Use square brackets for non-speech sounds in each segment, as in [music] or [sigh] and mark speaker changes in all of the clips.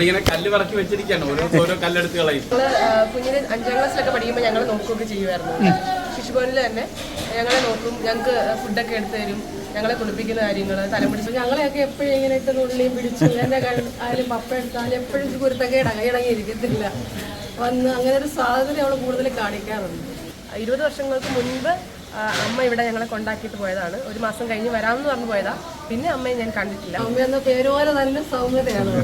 Speaker 1: ഇങ്ങനെ കല്ല് പറക്കി വെച്ചിരിക്കാണ്. ഓരോ ഓരോ കല്ലെടുത്ത് കളയും
Speaker 2: കുഞ്ഞിന് അഞ്ചാം ക്ലാസ്സിലൊക്കെ പഠിക്കുമ്പോൾ ഞങ്ങൾ നോക്കുകയൊക്കെ ചെയ്യുമായിരുന്നു ശിശുഭവനിൽ തന്നെ ഞങ്ങളെ നോക്കും ഞങ്ങൾക്ക് ഫുഡൊക്കെ എടുത്തു തരും. ഞങ്ങളെ കുളിപ്പിക്കുന്ന കാര്യങ്ങൾ തലമുടിച്ച് ഞങ്ങളെയൊക്കെ എപ്പോഴും ഇങ്ങനെ ഇട്ട് നുള്ളിയും പിടിച്ചു എന്റെ ആയാലും പപ്പ എടുത്താലും എപ്പോഴും കുരുത്തക്കേട് ഇടങ്ങിയിരിക്കത്തില്ല വന്ന് അങ്ങനെ ഒരു സ്വാതന്ത്ര്യം അവൾ കൂടുതൽ കാണിക്കാറുണ്ട്. ഇരുപത് വർഷങ്ങൾക്ക് മുൻപ് അമ്മ ഇവിടെ ഞങ്ങളെ കൊണ്ടാക്കിയിട്ട് പോയതാണ്. ഒരു മാസം കഴിഞ്ഞ് വരാമെന്ന് പറഞ്ഞു പോയതാ. പിന്നെ അമ്മയെ ഞാൻ കണ്ടിട്ടില്ല. അമ്മ എന്ന പേരുപോലെ നല്ല സൗമ്യതയാണ്.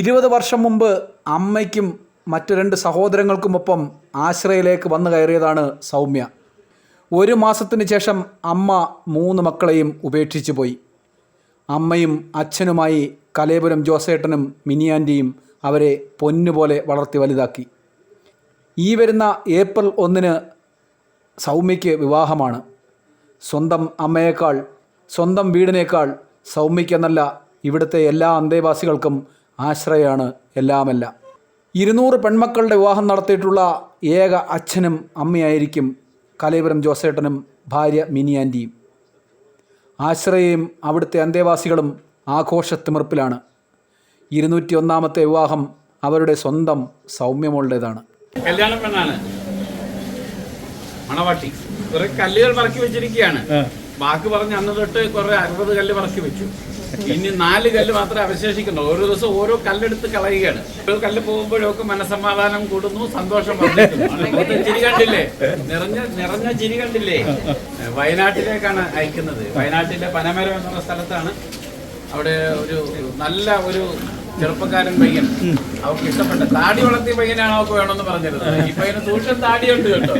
Speaker 3: ഇരുപത് വർഷം മുമ്പ് അമ്മയ്ക്കും മറ്റു രണ്ട് സഹോദരങ്ങൾക്കുമൊപ്പം ആശ്രയിലേക്ക് വന്നു കയറിയതാണ് സൗമ്യ. ഒരു മാസത്തിന് ശേഷം അമ്മ മൂന്ന് മക്കളെയും ഉപേക്ഷിച്ചു പോയി. അമ്മയും അച്ഛനുമായി കലേപുരം ജോസേട്ടനും മിനിയാന്റിയും അവരെ പൊന്നുപോലെ വളർത്തി വലുതാക്കി. ഈ വരുന്ന ഏപ്രിൽ ഒന്നിന് സൗമ്യയ്ക്ക് വിവാഹമാണ്. സ്വന്തം അമ്മയേക്കാൾ സ്വന്തം വീടിനേക്കാൾ സൗമ്യയ്ക്കെന്നല്ല ഇവിടുത്തെ എല്ലാ അന്തേവാസികൾക്കും ആശ്രയമാണ് എല്ലാമല്ല. ഇരുന്നൂറ് പെൺമക്കളുടെ വിവാഹം നടത്തിയിട്ടുള്ള ഏക അച്ഛനും അമ്മയായിരിക്കും കലേപുരം ജോസേട്ടനും ഭാര്യ മിനിയാന്റിയും ആശ്രയയും അവിടുത്തെ അന്തേവാസികളും ആഘോഷത്തിമിർപ്പിലാണ്. ഇരുന്നൂറ്റി ഒന്നാമത്തെ വിവാഹം അവരുടെ സ്വന്തം സൗമ്യമോളുടേതാണ്.
Speaker 1: കല്യാണം പെണ്ണാണ്. മണവാട്ടി. കുറെ കല്ലുകൾ പറക്കി വെച്ചിരിക്കുകയാണ്. ബാക്കി പറഞ്ഞ് അന്ന് തൊട്ട് കുറെ അറുപത് കല്ല് പറക്കി വെച്ചു. ഇനി നാല് കല്ല് മാത്രമേ അവശേഷിക്കുന്നു. ഓരോ ദിവസം ഓരോ കല്ലെടുത്ത് കളയുകയാണ്. ഓരോ കല്ല് പോകുമ്പോഴൊക്കെ മനസമാധാനം കൂടുന്നു സന്തോഷം വർദ്ധിക്കുന്നു. ചിരി കണ്ടില്ലേ? നിറഞ്ഞ നിറഞ്ഞ ചിരി കണ്ടില്ലേ? വയനാട്ടിലേക്കാണ് അയക്കുന്നത്. വയനാട്ടിലെ പനമരം എന്നുള്ള സ്ഥലത്താണ് അവിടെ ഒരു നല്ല ഒരു ചെറുപ്പക്കാരൻ പയ്യൻ. അവർക്ക് ഇഷ്ടപ്പെട്ട താടി വളർത്തിയ പയ്യനാണ് അവർക്ക് വേണമെന്ന് പറഞ്ഞിരുന്നത്. ഈ പയ്യന് സൂക്ഷ്മം താടിയുണ്ട് കേട്ടോ.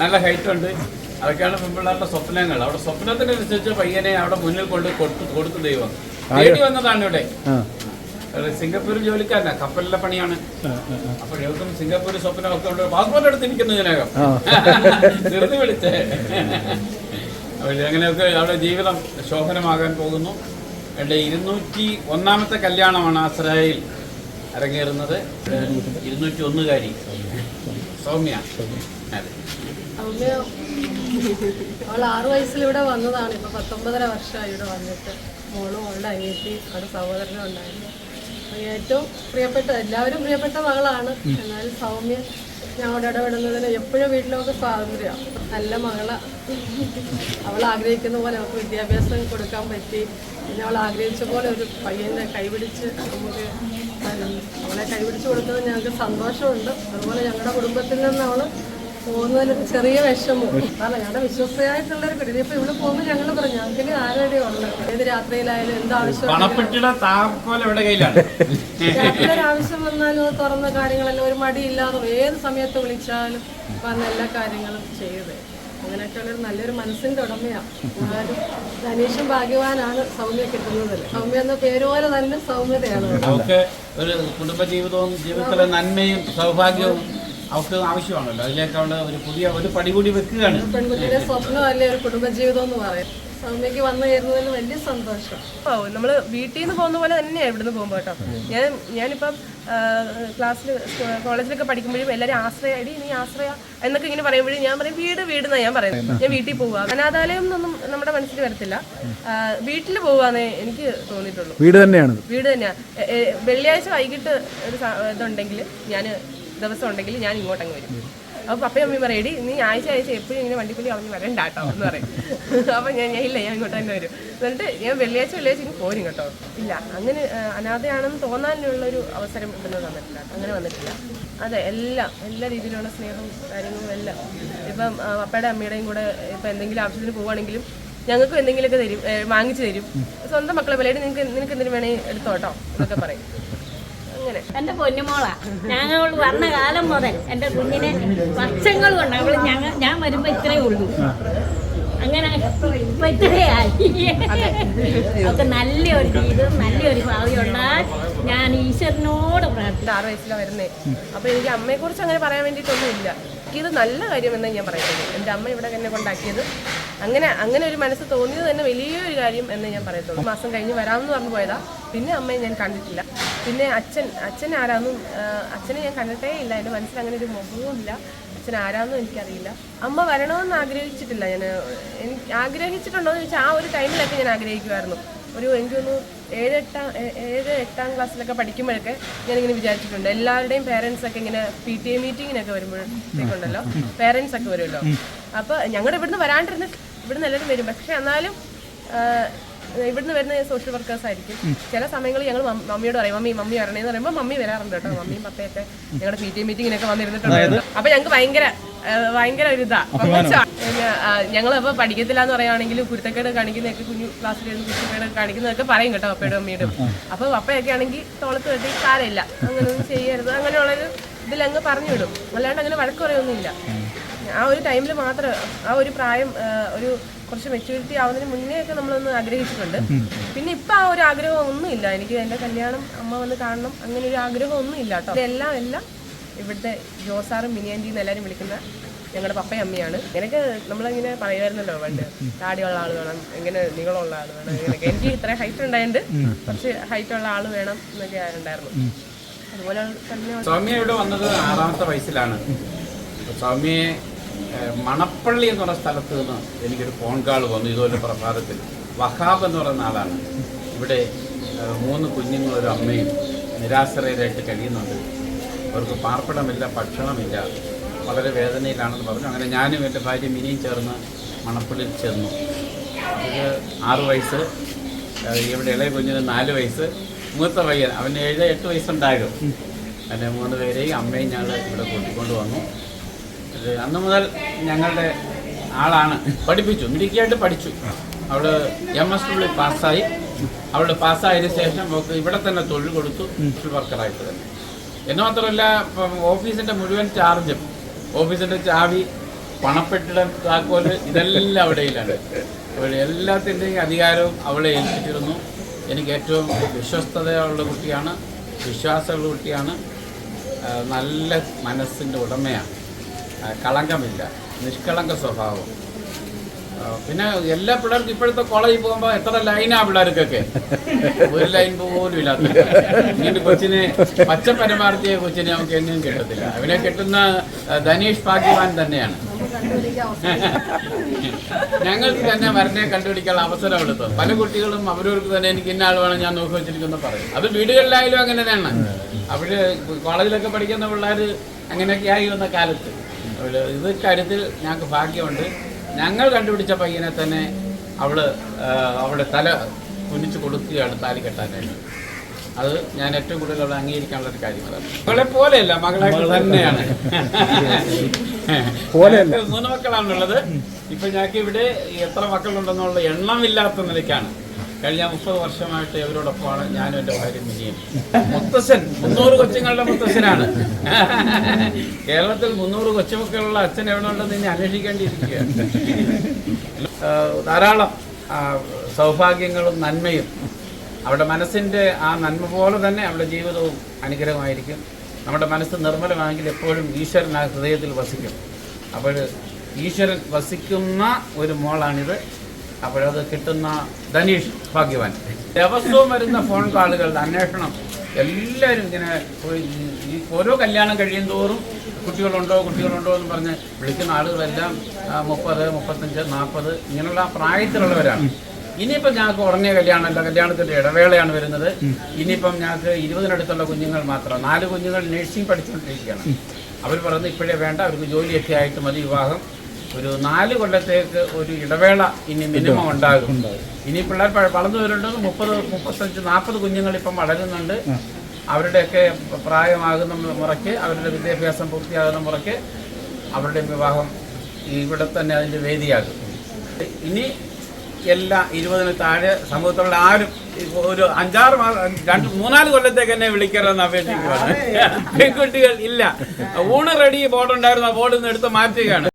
Speaker 1: നല്ല ഹൈറ്റ് ഉണ്ട്. അതൊക്കെയാണ് പെൺപിള്ളേരുടെ സ്വപ്നങ്ങൾ. അവിടെ സ്വപ്നത്തിനനുസരിച്ച് പയ്യനെ അവിടെ മുന്നിൽ കൊണ്ട് കൊടുത്തു കൊടുത്തു ദൈവം. തേടി വന്നതാണ് ഇവിടെ. സിംഗപ്പൂരിൽ സിംഗപ്പൂർ ജോലിക്കാരനാ കപ്പലിലെ പണിയാണ്. അപ്പോഴേക്കും സിംഗപ്പൂർ സ്വപ്നമൊക്കെ ഉണ്ട്. പാസ്പോർട്ട് എടുത്തിരിക്കുന്നു ഇതിനകം. [laughs] ധൃതി വിളിച്ചേ. അങ്ങനെയൊക്കെ അവിടെ ജീവിതം ശോഭനമാകാൻ പോകുന്നു. എന്റെ ഇരുന്നൂറ്റി ഒന്നാമത്തെ കല്യാണമാണ് ആശ്രയയിൽ അരങ്ങേറുന്നത്. ഇരുന്നൂറ്റി ഒന്നുകാരി സൗമ്യ. അതെ.
Speaker 2: സൗമ്യ അവൾ ആറു വയസ്സിൽ ഇവിടെ വന്നതാണ്. ഇപ്പൊ പത്തൊമ്പതര വർഷമായി ഇവിടെ വന്നിട്ട്. മോളും അവളുടെ അനിയത്തി അവിടെ സഹോദരനും ഉണ്ടായിരുന്നു. ഏറ്റവും പ്രിയപ്പെട്ട എല്ലാവരും പ്രിയപ്പെട്ട മകളാണ്. എന്നാൽ സൗമ്യ ഞങ്ങളുടെ ഇടപെടുന്നതിന് എപ്പോഴും വീട്ടിലൊക്കെ സ്വാതന്ത്ര്യമാണ് നല്ല മകള. അവൾ ആഗ്രഹിക്കുന്ന പോലെ അവൾക്ക് വിദ്യാഭ്യാസം കൊടുക്കാൻ പറ്റി. പിന്നെ അവൾ ആഗ്രഹിച്ച പോലെ ഒരു പയ്യനെ കൈപിടിച്ച് നമുക്ക് അവളെ കൈപിടിച്ച് കൊടുത്തത് ഞങ്ങൾക്ക് സന്തോഷമുണ്ട്. അതുപോലെ ഞങ്ങളുടെ കുടുംബത്തിൽ നിന്ന് അവൾ പോകുന്നതിന് ചെറിയ വിഷമം. കാരണം ഞങ്ങളുടെ വിശ്വസ്തയായിട്ടുള്ള ഒരു കുട്ടി ഇപ്പൊ ഇവിടെ പോകുമ്പോൾ ഞങ്ങൾ പറഞ്ഞു ഞങ്ങൾക്ക് ആരുടെ ഉള്ളത് ഏത് രാത്രിയിലായാലും എന്താവശ്യം ആവശ്യം വന്നാലും തുറന്ന കാര്യങ്ങളെല്ലാം ഒരു മടിയില്ലാതെ ഏത് സമയത്ത് വിളിച്ചാലും വന്ന എല്ലാ കാര്യങ്ങളും ചെയ്ത് അങ്ങനെയൊക്കെയുള്ള ഒരു നല്ലൊരു മനസ്സിന്റെ ഉടമയാണ് എന്നാലും ധനീഷും ഭാഗ്യവാനാണ് സൗമ്യ കിട്ടുന്നത് സൗമ്യ എന്ന പേരുപോലെ തന്നെ സൗമ്യതയാണ്.
Speaker 1: ഒരു ഒരു കുടുംബജീവിതവും ജീവിതത്തിലെ നന്മയും സൗഭാഗ്യവും അവർക്ക് ആവശ്യമാണല്ലോ. അതിലേക്ക് അവൾ ഒരു പുതിയ ഒരു പടി കൂടി വെക്കുകയാണ്.
Speaker 2: പെൺകുട്ടിയുടെ സ്വപ്നമല്ലേ ഒരു കുടുംബജീവിതം എന്ന് പറയും. സൗമ്യക്ക് വന്നു വലിയ സന്തോഷം.
Speaker 4: നമ്മൾ വീട്ടിൽ നിന്ന് പോകുന്ന പോലെ തന്നെയാണ് ഇവിടുന്ന് പോകുമ്പോൾ കേട്ടോ. ഞാൻ ഞാനിപ്പം ക്ലാസ്സിൽ കോളേജിലൊക്കെ പഠിക്കുമ്പോഴും എല്ലാവരും ആശ്രയ അടി നീ ആശ്രയ എന്നൊക്കെ ഇങ്ങനെ പറയുമ്പോഴും ഞാൻ പറയും വീട് വീട് എന്നാണ് ഞാൻ പറയുന്നത്. ഞാൻ വീട്ടിൽ പോവുക അനാഥാലയം എന്നൊന്നും നമ്മുടെ മനസ്സിൽ വരത്തില്ല. വീട്ടിൽ പോവാന്നേ എനിക്ക് തോന്നിയിട്ടുള്ളൂ.
Speaker 3: വീട് തന്നെയാണ്.
Speaker 4: വീട് തന്നെയാണ് വെള്ളിയാഴ്ച വൈകിട്ട് ഒരു ഇതുണ്ടെങ്കിൽ ഞാൻ ദിവസം ഉണ്ടെങ്കിൽ ഞാൻ ഇങ്ങോട്ടങ്ങ് വരും. അപ്പോൾ പപ്പയും അമ്മയും പറയും എടി നീ ആഴ്ച ആഴ്ച എപ്പോഴും ഇങ്ങനെ വണ്ടിക്കൂലി അവന് വരണ്ട കേട്ടോ എന്ന് പറയും. അപ്പോൾ ഞാൻ ഞാൻ ഇല്ല ഞാൻ ഇങ്ങോട്ട് തന്നെ വരും. എന്നിട്ട് ഞാൻ വെള്ളിയാഴ്ച വെള്ളിയാഴ്ച ഇങ്ങനെ പോരും കേട്ടോ. ഇല്ല അങ്ങനെ അനാഥയാണെന്ന് തോന്നാനുള്ള ഒരു അവസരം ഇവിടുന്ന് തന്നിട്ടില്ല. അങ്ങനെ വന്നിട്ടില്ല. അതെ എല്ലാം എല്ലാ രീതിയിലുള്ള സ്നേഹവും കാര്യങ്ങളും എല്ലാം. ഇപ്പം പപ്പയുടെ അമ്മയുടെയും കൂടെ ഇപ്പം എന്തെങ്കിലും ആവശ്യത്തിന് പോവുകയാണെങ്കിലും ഞങ്ങൾക്കും എന്തെങ്കിലുമൊക്കെ തരും വാങ്ങിച്ചു തരും. സ്വന്തം മക്കളെ പോലെ നിനക്ക് നിനക്ക് എന്തിനു വേണേ എടുത്തോട്ടോ എന്നൊക്കെ പറയും.
Speaker 5: എന്റെ പൊന്നുമോളാ. ഞങ്ങൾ വന്ന കാലം മുതൽ എന്റെ കുഞ്ഞിനെ വർഷങ്ങൾ കൊണ്ട് അവൾ ഞങ്ങൾ ഞാൻ വരുമ്പോൾ ഇത്രയേ ഉള്ളൂ. അങ്ങനെ ഇപ്പൊ ഇത്രയായി അവർക്ക് നല്ലൊരു ജീവിതം നല്ലൊരു ഭാവി ഉണ്ടാ ഞാൻ ഈശ്വരനോട് പ്രാർത്ഥിക്കുന്നു
Speaker 4: ആറ് വയസ്സിലാണ് വരുന്നത് അപ്പോൾ എനിക്ക് അമ്മയെക്കുറിച്ച് അങ്ങനെ പറയാൻ വേണ്ടിയിട്ടൊന്നുമില്ല. കൊണ്ടാക്കിയത് നല്ല കാര്യമെന്നേ ഞാൻ പറയുന്നത്. എന്റെ അമ്മ ഇവിടെ എന്നെ കൊണ്ടാക്കിയത്. അങ്ങനെ അങ്ങനെ ഒരു മനസ്സ് തോന്നിയത് തന്നെ വലിയൊരു കാര്യം എന്ന് ഞാൻ പറയത്തുള്ളൂ. മാസം കഴിഞ്ഞ് വരാമെന്ന് പറഞ്ഞു പോയതാ. പിന്നെ അമ്മയെ ഞാൻ കണ്ടിട്ടില്ല. പിന്നെ അച്ഛൻ അച്ഛൻ ആരാന്നും അച്ഛനെ ഞാൻ കണ്ടിട്ടേ ഇല്ല. എന്റെ മനസ്സിൽ അങ്ങനെ ഒരു മുഖവും ഇല്ല അച്ഛൻ ആരാന്നും എനിക്കറിയില്ല. അമ്മ വരണമെന്ന് ആഗ്രഹിച്ചിട്ടില്ല. ഞാൻ എനിക്ക് ആഗ്രഹിച്ചിട്ടുണ്ടോ എന്ന് ചോദിച്ചാൽ ആ ഒരു ടൈമിലൊക്കെ ഞാൻ ആഗ്രഹിക്കുമായിരുന്നു ഒരു എനിക്കൊന്ന് ഏഴ് എട്ടാം ഏഴ് എട്ടാം ക്ലാസ്സിലൊക്കെ പഠിക്കുമ്പോഴൊക്കെ ഞാനിങ്ങനെ വിചാരിച്ചിട്ടുണ്ട്. എല്ലാവരുടെയും പേരൻസ് ഒക്കെ ഇങ്ങനെ പി ടി എ മീറ്റിങ്ങിനൊക്കെ വരുമ്പോഴത്തേക്കുണ്ടല്ലോ. പേരൻസ് ഒക്കെ വരുമല്ലോ അപ്പോൾ ഞങ്ങളുടെ ഇവിടുന്ന് വരാണ്ടിരുന്ന് ഇവിടുന്ന് എല്ലാവരും വരും. പക്ഷെ എന്നാലും ഇവിടുന്ന് വരുന്ന സോഷ്യൽ വർക്കേഴ്സ് ആയിരിക്കും. ചില സമയങ്ങളിൽ ഞങ്ങൾ മമ്മിയോട് പറയും മമ്മി മമ്മി വരണേന്ന് പറയുമ്പോൾ മമ്മി വരാറുണ്ട് കേട്ടോ. മമ്മിയും പപ്പയൊക്കെ ഞങ്ങളുടെ പി ടി എ മീറ്റിങ്ങിനൊക്കെ വന്നിരുന്നിട്ടുണ്ട്. അപ്പൊ ഞങ്ങൾക്ക് ഭയങ്കര ഭയങ്കര ഒരു ഇതാ. പിന്നെ ഞങ്ങളപ്പോൾ പഠിക്കത്തില്ല എന്ന് പറയുകയാണെങ്കിൽ കുരുത്തക്കേട് കാണിക്കുന്നതൊക്കെ കുഞ്ഞു ക്ലാസ്സിലിരുന്ന് കുരുത്തക്കേട് കാണിക്കുന്നതൊക്കെ പറയും കേട്ടോ അപ്പയുടെ അമ്മയുടെ അപ്പൊ അപ്പയൊക്കെ ആണെങ്കിൽ തോളത്ത് കെട്ടി സാരമില്ല അങ്ങനെയൊന്നും ചെയ്യരുത്. അങ്ങനെയുള്ളൊരു ഇതിലങ്ങ് പറഞ്ഞു വിടും. അല്ലാണ്ട് അങ്ങനെ വഴക്ക് പറയൊന്നുമില്ല. ആ ഒരു ടൈമിൽ മാത്രം ആ ഒരു പ്രായം ഒരു കുറച്ച് മെച്യൂരിറ്റി ആവുന്നതിന് മുന്നേ ഒക്കെ നമ്മളൊന്ന് ആഗ്രഹിച്ചിട്ടുണ്ട്. പിന്നെ ഇപ്പൊ ആ ഒരു ആഗ്രഹം ഒന്നുമില്ല എനിക്ക് എന്റെ കല്യാണം അമ്മ വന്ന് കാണണം അങ്ങനെ ഒരു ആഗ്രഹം ഒന്നും ഇല്ല കേട്ടോ. എല്ലാം എല്ലാം ഇവിടുത്തെ ജോസാറും മിനിയാന്റിന്ന് എല്ലാവരും വിളിക്കുന്ന ഞങ്ങളുടെ പപ്പയും അമ്മയാണ് എനിക്ക് നമ്മളിങ്ങനെ പറയുമായിരുന്നല്ലോ പണ്ട്. താടിയുള്ള ആൾ വേണം ഇങ്ങനെ നീളമുള്ള ആൾ വേണം എനിക്ക് ഇത്ര ഹൈറ്റ് ഉണ്ടായത് കുറച്ച് ഹൈറ്റ് ഉള്ള ആൾ വേണം എന്നൊക്കെ ഉണ്ടായിരുന്നു. അതുപോലെ തന്നെ
Speaker 1: ഇവിടെ വന്നത് ആറാമത്തെ വയസ്സിലാണ്. സ്വാമിയെ മണപ്പള്ളി എന്ന് പറഞ്ഞ സ്ഥലത്ത് നിന്ന് എനിക്കൊരു ഫോൺ കാൾ വന്നു ഇതുപോലെ പ്രഭാതത്തിൽ. വഹാബ് എന്ന് പറയുന്ന ആളാണ്. ഇവിടെ മൂന്ന് കുഞ്ഞുങ്ങളും ഒരു അമ്മയും നിരാശ്രയരായിട്ട് കഴിയുന്നുണ്ട്. അവർക്ക് പാർപ്പിടമില്ല ഭക്ഷണമില്ല. വളരെ വേദനയിലാണെന്ന് പറഞ്ഞു. അങ്ങനെ ഞാനും എന്റെ ഭാര്യ മിനിയും ചേർന്ന് മണപ്പുള്ളിൽ ചെന്നു ഇത് ആറ് വയസ്സ് ഇവിടെ ഇളയ കുഞ്ഞിന് നാല് വയസ്സ് മൂത്ത പയ്യൻ അവന് ഏഴ് എട്ട് വയസ്സുണ്ടാകും. എന്റെ മൂന്ന് പേരെയും അമ്മയും ഞങ്ങൾ ഇവിടെ കൂട്ടിക്കൊണ്ട് വന്നു. അന്ന് മുതൽ ഞങ്ങളുടെ ആളാണ്. പഠിപ്പിച്ചു മിടുക്കിയായിട്ട് പഠിച്ചു. അവൾ എം എസ് ഡബ്ല്യു പാസ്സായി. അവൾ പാസ്സായതിനു ശേഷം ഇവിടെ തന്നെ തൊഴിൽ കൊടുത്തു വർക്കറായിട്ട് തന്നെ. എന്ന് മാത്രമല്ല ഇപ്പം ഓഫീസിന്റെ മുഴുവൻ ചാർജും ഓഫീസിന്റെ ചാവി പണപ്പെട്ടിടം താക്കോൽ ഇതെല്ലാം അവിടെയിലാണ്. അവിടെ എല്ലാത്തിന്റെയും അധികാരവും അവളെ ഏൽപ്പിച്ചിരുന്നു. എനിക്ക് ഏറ്റവും വിശ്വസ്തതയുള്ള കുട്ടിയാണ് വിശ്വാസമുള്ള കുട്ടിയാണ്. നല്ല മനസ്സിന്റെ ഉടമയാണ്. കളങ്കമില്ല നിഷ്കളങ്ക സ്വഭാവം. പിന്നെ എല്ലാ പിള്ളേർക്കും ഇപ്പോഴത്തെ കോളേജിൽ പോകുമ്പോൾ എത്ര ലൈനാ പിള്ളേർക്കൊക്കെ? ഒരു ലൈൻ പോലും ഇല്ലാത്ത ഇങ്ങനെ കൊച്ചിനെ പച്ച പരമാർത്ഥിയ കൊച്ചിനെ നമുക്ക് എങ്ങും കിട്ടത്തില്ല. അവനെ കിട്ടുന്ന ധനീഷ് ഭാഗ്യവാൻ തന്നെയാണ്. ഞങ്ങൾക്ക് തന്നെ വരനെ കണ്ടുപിടിക്കാനുള്ള അവസരം എടുത്തു പല കുട്ടികളും അവരവർക്ക് തന്നെ എനിക്ക് ഇന്ന ആളുമാണ് ഞാൻ നോക്കി വെച്ചിരിക്കുന്നു പറയും. അത് വീടുകളിലായാലും അങ്ങനെ തന്നെയാണ്. അവർ കോളേജിലൊക്കെ പഠിക്കുന്ന പിള്ളേർ അങ്ങനെയൊക്കെ ആയി വന്ന കാലത്ത്. ഇത് കാര്യത്തിൽ ഞങ്ങൾക്ക് ഭാഗ്യമുണ്ട്. ഞങ്ങൾ കണ്ടുപിടിച്ച പയ്യനെ തന്നെ അവൾ അവളുടെ തല കുനിച്ച് കൊടുക്കുകയാണ് താലി കെട്ടാനായിട്ട് അത് ഞാൻ ഏറ്റവും കൂടുതൽ അവളെ അംഗീകരിക്കാനുള്ള ഒരു കാര്യം അതാണ്. മകളെ പോലെയല്ല മകളെ തന്നെയാണ്. [laughs] മൂന്ന് മക്കളാണുള്ളത്. ഇപ്പൊ ഞങ്ങൾക്ക് ഇവിടെ എത്ര മക്കളുണ്ടെന്നുള്ള എണ്ണമില്ലാത്ത നിലയ്ക്കാണ്. കഴിഞ്ഞ മുപ്പത് വർഷമായിട്ട് ഇവരോടൊപ്പമാണ് ഞാനും എന്റെ ഭാര്യ മിനിയും. മുത്തശ്ശൻ മുന്നൂറ് കൊച്ചുങ്ങളുടെ മുത്തശ്ശനാണ് കേരളത്തിൽ മുന്നൂറ് കൊച്ചുമക്കളുള്ള അച്ഛൻ എവിടെ ഉണ്ടെന്ന് ഇനി അന്വേഷിക്കേണ്ടിയിരിക്കുകയാണ്. ധാരാളം സൗഭാഗ്യങ്ങളും നന്മയും അവരുടെ മനസ്സിന്റെ ആ നന്മ പോലെ തന്നെ അവരുടെ ജീവിതവും അനുഗ്രഹമായിരിക്കും. നമ്മുടെ മനസ്സ് നിർമ്മലമാണെങ്കിൽ എപ്പോഴും ഈശ്വരൻ ആ ഹൃദയത്തിൽ വസിക്കും. അപ്പോൾ ഈശ്വരൻ വസിക്കുന്ന ഒരു മോളാണിത്. അപ്പോഴത് കിട്ടുന്ന ധനീഷ് ഭാഗ്യവാൻ. ദിവസവും വരുന്ന ഫോൺ കോളുകളുടെ അന്വേഷണം. എല്ലാവരും ഇങ്ങനെ ഈ- ഓരോ കല്യാണം കഴിയും തോറും കുട്ടികളുണ്ടോ കുട്ടികളുണ്ടോ എന്ന് പറഞ്ഞ് വിളിക്കുന്ന ആളുകളെല്ലാം മുപ്പത് മുപ്പത്തഞ്ച് നാൽപ്പത് ഇങ്ങനെയുള്ള പ്രായത്തിലുള്ളവരാണ്. ഇനിയിപ്പം ഞങ്ങൾക്ക് ഉടനെ കല്യാണമല്ല കല്യാണത്തിന്റെ ഇടവേളയാണ് വരുന്നത്. ഇനിയിപ്പം ഞങ്ങൾക്ക് ഇരുപതിനടുത്തുള്ള കുഞ്ഞുങ്ങൾ മാത്രം നാല് കുഞ്ഞുങ്ങൾ നഴ്സിംഗ് പഠിച്ചുകൊണ്ടിരിക്കുകയാണ്. അവർ പറയുന്നത് ഇപ്പോഴേ വേണ്ട അവർക്ക് ജോലിയൊക്കെ ആയിട്ട് മതി വിവാഹം. ഒരു നാല് കൊല്ലത്തേക്ക് ഒരു ഇടവേള ഇനി മിനിമം ഉണ്ടാകും. ഇനി പിള്ളേർ വളർന്നു വരുന്നുണ്ട് മുപ്പത് മുപ്പത്തഞ്ച് നാൽപ്പത് കുഞ്ഞുങ്ങൾ ഇപ്പം വളരുന്നുണ്ട്. അവരുടെയൊക്കെ പ്രായമാകുന്ന മുറയ്ക്ക് അവരുടെ വിദ്യാഭ്യാസം പൂർത്തിയാകുന്ന മുറയ്ക്ക് അവരുടെ വിവാഹം ഇവിടെ തന്നെ അതിന്റെ വേദിയാകും. ഇനി എല്ലാ ഇരുപതിന് താഴെ സമൂഹത്തിലുള്ള ആരും ഒരു അഞ്ചാറ് മാസം രണ്ട് മൂന്നാൽ കൊല്ലത്തേക്ക് എന്നെ വിളിക്കരുതെന്ന് അപേക്ഷിക്കുകയാണ് പെൺകുട്ടികൾ ഇല്ല. ഊണ് റെഡി ബോർഡ് ഉണ്ടായിരുന്നു ആ ബോർഡിൽ നിന്ന് എടുത്ത് മാറ്റുകയാണ്.